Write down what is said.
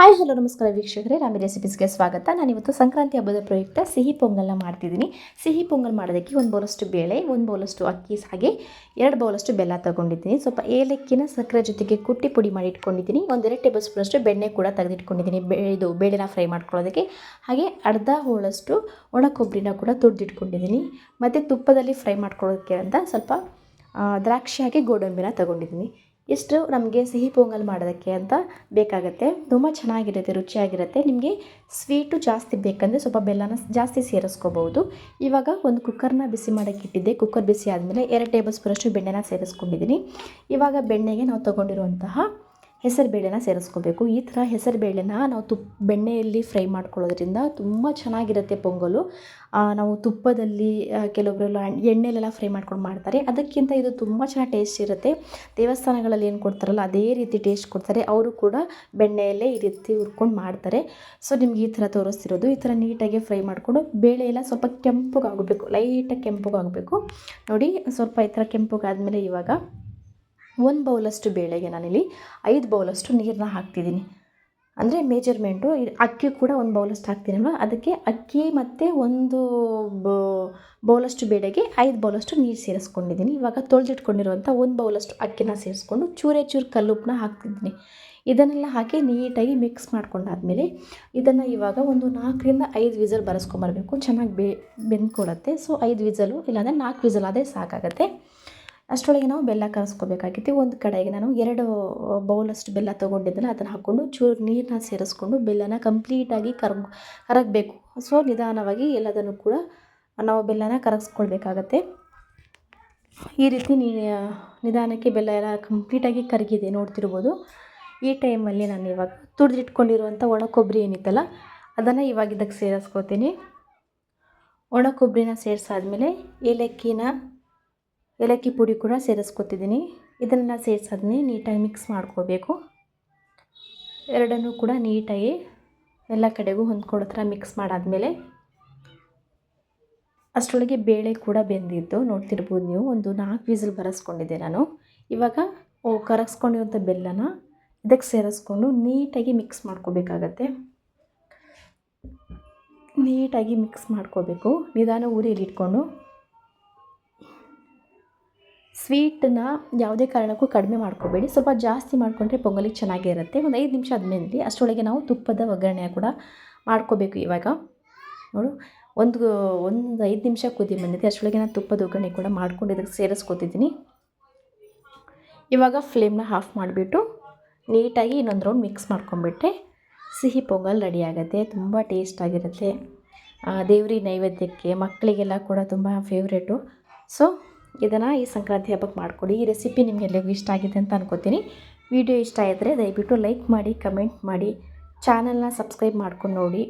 Hi, hello, ನಮಸ್ಕಾರ ವೀಕ್ಷಕರೇ. ರಾಮಿ ರೆಸಿಪೀಸ್ಗೆ ಸ್ವಾಗತ. ನಾನು ಇವತ್ತು ಸಂಕ್ರಾಂತಿ ಹಬ್ಬದ ಪ್ರಯುಕ್ತ ಸಿಹಿ ಪೊಂಗಲ್ನ ಮಾಡ್ತಿದ್ದೀನಿ. ಸಿಹಿ ಪೊಂಗಲ್ ಮಾಡೋದಕ್ಕೆ ಒಂದು ಬೌಲಷ್ಟು ಬೇಳೆ, ಒಂದು ಬೌಲಷ್ಟು ಅಕ್ಕಿ ಹಾಗೆ ಎರಡು ಬೌಲಷ್ಟು ಬೆಲ್ಲ ತಗೊಂಡಿದ್ದೀನಿ. ಸ್ವಲ್ಪ ಏಲಕ್ಕಿನ ಸಕ್ಕರೆ ಜೊತೆಗೆ ಕುಟ್ಟಿ ಪುಡಿ ಮಾಡಿ ಇಟ್ಕೊಂಡಿದ್ದೀನಿ. ಒಂದೆರಡು ಟೇಬಲ್ ಸ್ಪೂನಷ್ಟು ಬೆಣ್ಣೆ ಕೂಡ ತೆಗೆದಿಟ್ಕೊಂಡಿದ್ದೀನಿ. ಬೇ ಇದು ಬೇಳೆನ ಫ್ರೈ ಮಾಡ್ಕೊಳ್ಳೋದಕ್ಕೆ. ಹಾಗೆ ಅರ್ಧ ಹೋಳಷ್ಟು ಒಣ ಕೊಬ್ಬರಿನ ಕೂಡ ತುರಿದಿಟ್ಕೊಂಡಿದ್ದೀನಿ. ಮತ್ತು ತುಪ್ಪದಲ್ಲಿ ಫ್ರೈ ಮಾಡ್ಕೊಳ್ಳೋದಕ್ಕೆ ಅಂತ ಸ್ವಲ್ಪ ದ್ರಾಕ್ಷಿ ಹಾಗೆ ಗೋಡಂಬಿನ ತಗೊಂಡಿದ್ದೀನಿ. ಇಷ್ಟು ನಮಗೆ ಸಿಹಿ ಪೊಂಗಲ್ ಮಾಡೋದಕ್ಕೆ ಅಂತ ಬೇಕಾಗುತ್ತೆ. ತುಂಬ ಚೆನ್ನಾಗಿರುತ್ತೆ, ರುಚಿಯಾಗಿರುತ್ತೆ. ನಿಮಗೆ ಸ್ವೀಟು ಜಾಸ್ತಿ ಬೇಕಂದರೆ ಸ್ವಲ್ಪ ಬೆಲ್ಲನ ಜಾಸ್ತಿ ಸೇರಿಸ್ಕೋಬೋದು. ಇವಾಗ ಒಂದು ಕುಕ್ಕರ್ನ ಬಿಸಿ ಮಾಡೋಕ್ಕೆ ಇಟ್ಟಿದ್ದೆ. ಕುಕ್ಕರ್ ಬಿಸಿ ಆದಮೇಲೆ ಎರಡು ಟೇಬಲ್ ಸ್ಪೂನಷ್ಟು ಬೆಣ್ಣೆನ ಸೇರಿಸ್ಕೊಂಡಿದ್ದೀನಿ. ಇವಾಗ ಬೆಣ್ಣೆಗೆ ನಾವು ತೊಗೊಂಡಿರುವಂತಹ ಹೆಸರು ಬೇಳೆನ ಸೇರಿಸ್ಕೋಬೇಕು. ಈ ಥರ ಹೆಸರು ಬೇಳೆನ ನಾವು ತುಪ್ಪ ಬೆಣ್ಣೆಯಲ್ಲಿ ಫ್ರೈ ಮಾಡ್ಕೊಳ್ಳೋದ್ರಿಂದ ತುಂಬ ಚೆನ್ನಾಗಿರುತ್ತೆ ಪೊಂಗಲು. ನಾವು ತುಪ್ಪದಲ್ಲಿ ಕೆಲವೊಬ್ಬರೆಲ್ಲ ಎಣ್ಣೆಲೆಲ್ಲ ಫ್ರೈ ಮಾಡ್ಕೊಂಡು ಮಾಡ್ತಾರೆ. ಅದಕ್ಕಿಂತ ಇದು ತುಂಬ ಚೆನ್ನಾಗಿ ಟೇಸ್ಟ್ ಇರುತ್ತೆ. ದೇವಸ್ಥಾನಗಳಲ್ಲಿ ಏನು ಕೊಡ್ತಾರಲ್ಲ, ಅದೇ ರೀತಿ ಟೇಸ್ಟ್ ಕೊಡ್ತಾರೆ. ಅವರು ಕೂಡ ಬೆಣ್ಣೆಯಲ್ಲೇ ಈ ರೀತಿ ಹುರ್ಕೊಂಡು ಮಾಡ್ತಾರೆ. ಸೊ, ನಿಮ್ಗೆ ಈ ಥರ ತೋರಿಸ್ತಿರೋದು. ಈ ಥರ ನೀಟಾಗಿ ಫ್ರೈ ಮಾಡಿಕೊಂಡು ಬೇಳೆ ಎಲ್ಲ ಸ್ವಲ್ಪ ಕೆಂಪಗಾಗಬೇಕು, ಲೈಟಾಗಿ ಕೆಂಪಗಾಗಬೇಕು. ನೋಡಿ, ಸ್ವಲ್ಪ ಈ ಥರ ಕೆಂಪಗಾದ್ಮೇಲೆ ಇವಾಗ ಒಂದು ಬೌಲಷ್ಟು ಬೇಳೆಗೆ ನಾನಿಲ್ಲಿ ಐದು ಬೌಲಷ್ಟು ನೀರನ್ನ ಹಾಕ್ತಿದ್ದೀನಿ. ಅಂದರೆ ಮೇಜರ್ಮೆಂಟು ಅಕ್ಕಿ ಕೂಡ ಒಂದು ಬೌಲಷ್ಟು ಹಾಕ್ತೀನಲ್ವ? ಅದಕ್ಕೆ ಅಕ್ಕಿ ಮತ್ತು ಒಂದು ಬೌಲಷ್ಟು ಬೇಳೆಗೆ ಐದು ಬೌಲಷ್ಟು ನೀರು ಸೇರಿಸ್ಕೊಂಡಿದ್ದೀನಿ. ಇವಾಗ ತೊಳೆದಿಟ್ಕೊಂಡಿರುವಂಥ ಒಂದು ಬೌಲಷ್ಟು ಅಕ್ಕಿನ ಸೇರಿಸ್ಕೊಂಡು ಚೂರೇ ಚೂರು ಕಲ್ಲುಪ್ಪನ್ನ ಹಾಕ್ತಿದ್ದೀನಿ. ಇದನ್ನೆಲ್ಲ ಹಾಕಿ ನೀಟಾಗಿ ಮಿಕ್ಸ್ ಮಾಡ್ಕೊಂಡಾದ್ಮೇಲೆ ಇದನ್ನು ಇವಾಗ ಒಂದು ನಾಲ್ಕರಿಂದ ಐದು ವಿಸಲ್ ಬರೆಸ್ಕೊಂಬರ್ಬೇಕು. ಚೆನ್ನಾಗಿ ಬೆ ಬೆಂದ್ಕೊಡತ್ತೆ ಸೊ, ಐದು ವಿಸಲು, ಇಲ್ಲಾಂದರೆ ನಾಲ್ಕು ವಿಸಲ್ ಆದರೆ ಸಾಕಾಗತ್ತೆ. ಅಷ್ಟರೊಳಗೆ ನಾವು ಬೆಲ್ಲ ಕರಸ್ಕೋಬೇಕಾಗಿತ್ತು. ಒಂದು ಕಡೆಗೆ ನಾನು ಎರಡು ಬೌಲಷ್ಟು ಬೆಲ್ಲ ತೊಗೊಂಡಿದ್ದೆನಲ್ಲ ಅದನ್ನು ಹಾಕ್ಕೊಂಡು ಚೂರು ನೀರನ್ನ ಸೇರಿಸ್ಕೊಂಡು ಬೆಲ್ಲನ ಕಂಪ್ಲೀಟಾಗಿ ಕರಗ್, ಕರಗಬೇಕು. ಸೊ, ನಿಧಾನವಾಗಿ ಎಲ್ಲದನ್ನು ಕೂಡ ನಾವು ಬೆಲ್ಲನ ಕರಗಿಸ್ಕೊಳ್ಬೇಕಾಗತ್ತೆ. ಈ ರೀತಿ ನೀ, ನಿಧಾನಕ್ಕೆ ಬೆಲ್ಲ ಎಲ್ಲ ಕಂಪ್ಲೀಟಾಗಿ ಕರಗಿದೆ, ನೋಡ್ತಿರ್ಬೋದು. ಈ ಟೈಮಲ್ಲಿ ನಾನು ಇವಾಗ ತುಡಿದಿಟ್ಕೊಂಡಿರುವಂಥ ಒಣ ಕೊಬ್ಬರಿ ಏನಿತ್ತಲ್ಲ, ಅದನ್ನು ಇವಾಗ ಇದಕ್ಕೆ ಸೇರಿಸ್ಕೋತೀನಿ ಒಣ ಕೊಬ್ಬರಿನ ಸೇರಿಸಾದ್ಮೇಲೆ ಏಲಕ್ಕಿನ ಏಲಕ್ಕಿ ಪುಡಿ ಕೂಡ ಸೇರಿಸ್ಕೊತಿದ್ದೀನಿ. ಇದನ್ನು ಸೇರಿಸಾದ್ಮೇಲೆ ನೀಟಾಗಿ ಮಿಕ್ಸ್ ಮಾಡ್ಕೋಬೇಕು. ಎರಡನ್ನೂ ಕೂಡ ನೀಟಾಗಿ ಎಲ್ಲ ಕಡೆಗೂ ಹೊಂದ್ಕೊಳ್ಳೋ ಥರ ಮಿಕ್ಸ್ ಮಾಡಾದಮೇಲೆ ಅಷ್ಟರೊಳಗೆ ಬೇಳೆ ಕೂಡ ಬೆಂದಿದ್ದು ನೋಡ್ತಿರ್ಬೋದು ನೀವು. ಒಂದು ನಾಲ್ಕು ವಿಸಿಲ್ ಬರೆಸ್ಕೊಂಡಿದ್ದೆ ನಾನು. ಇವಾಗ ಓ ಕರಗಿಸ್ಕೊಂಡಿರುವಂಥ ಬೆಲ್ಲನ ಇದಕ್ಕೆ ಸೇರಿಸ್ಕೊಂಡು ನೀಟಾಗಿ ಮಿಕ್ಸ್ ಮಾಡ್ಕೋಬೇಕಾಗತ್ತೆ. ನೀಟಾಗಿ ಮಿಕ್ಸ್ ಮಾಡ್ಕೋಬೇಕು. ನಿಧಾನ ಊರಿಯಲ್ಲಿ ಇಟ್ಕೊಂಡು ಸ್ವೀಟನ್ನ ಯಾವುದೇ ಕಾರಣಕ್ಕೂ ಕಡಿಮೆ ಮಾಡ್ಕೋಬೇಡಿ. ಸ್ವಲ್ಪ ಜಾಸ್ತಿ ಮಾಡಿಕೊಂಡ್ರೆ ಪೊಂಗಲಿಗೆ ಚೆನ್ನಾಗಿರುತ್ತೆ. ಒಂದು ಐದು ನಿಮಿಷ ಆದಮೇಲೆ ಅಷ್ಟರೊಳಗೆ ನಾವು ತುಪ್ಪದ ಒಗ್ಗರಣೆ ಕೂಡ ಮಾಡ್ಕೋಬೇಕು ಇವಾಗ. ನೋಡು, ಒಂದು ಒಂದು ಐದು ನಿಮಿಷ ಕುದಿ ಬಂದಿದೆ. ಅಷ್ಟರೊಳಗೆ ನಾನು ತುಪ್ಪದ ಒಗ್ಗರಣೆ ಕೂಡ ಮಾಡ್ಕೊಂಡು ಇದಕ್ಕೆ ಸೇರಿಸ್ಕೋತಿದ್ದೀನಿ. ಇವಾಗ ಫ್ಲೇಮ್ನ ಆಫ್ ಮಾಡಿಬಿಟ್ಟು ನೀಟಾಗಿ ಇನ್ನೊಂದು ರೌಂಡ್ ಮಿಕ್ಸ್ ಮಾಡ್ಕೊಂಬಿಟ್ರೆ ಸಿಹಿ ಪೊಂಗಲ್ ರೆಡಿ ಆಗುತ್ತೆ. ತುಂಬ ಟೇಸ್ಟ್ ಆಗಿರುತ್ತೆ. ದೇವ್ರಿ ನೈವೇದ್ಯಕ್ಕೆ ಮಕ್ಕಳಿಗೆಲ್ಲ ಕೂಡ ತುಂಬ ಫೇವ್ರೇಟು ಸೊ ಇದನ್ನು ಈ ಸಂಕ್ರಾಂತಿ ಹಬ್ಬಕ್ಕೆ ಮಾಡಿಕೊಡಿ. ಈ ರೆಸಿಪಿ ನಿಮಗೆಲ್ಲರಿಗೂ ಇಷ್ಟ ಆಗಿದೆ ಅಂತ ಅನ್ಕೋತೀನಿ. ವಿಡಿಯೋ ಇಷ್ಟ ಆಗಿದ್ರೆ ದಯವಿಟ್ಟು ಲೈಕ್ ಮಾಡಿ ಕಮೆಂಟ್ ಮಾಡಿ. ಚಾನಲ್ನ ಸಬ್ಸ್ಕ್ರೈಬ್ ಮಾಡ್ಕೊಂಡು ನೋಡಿ.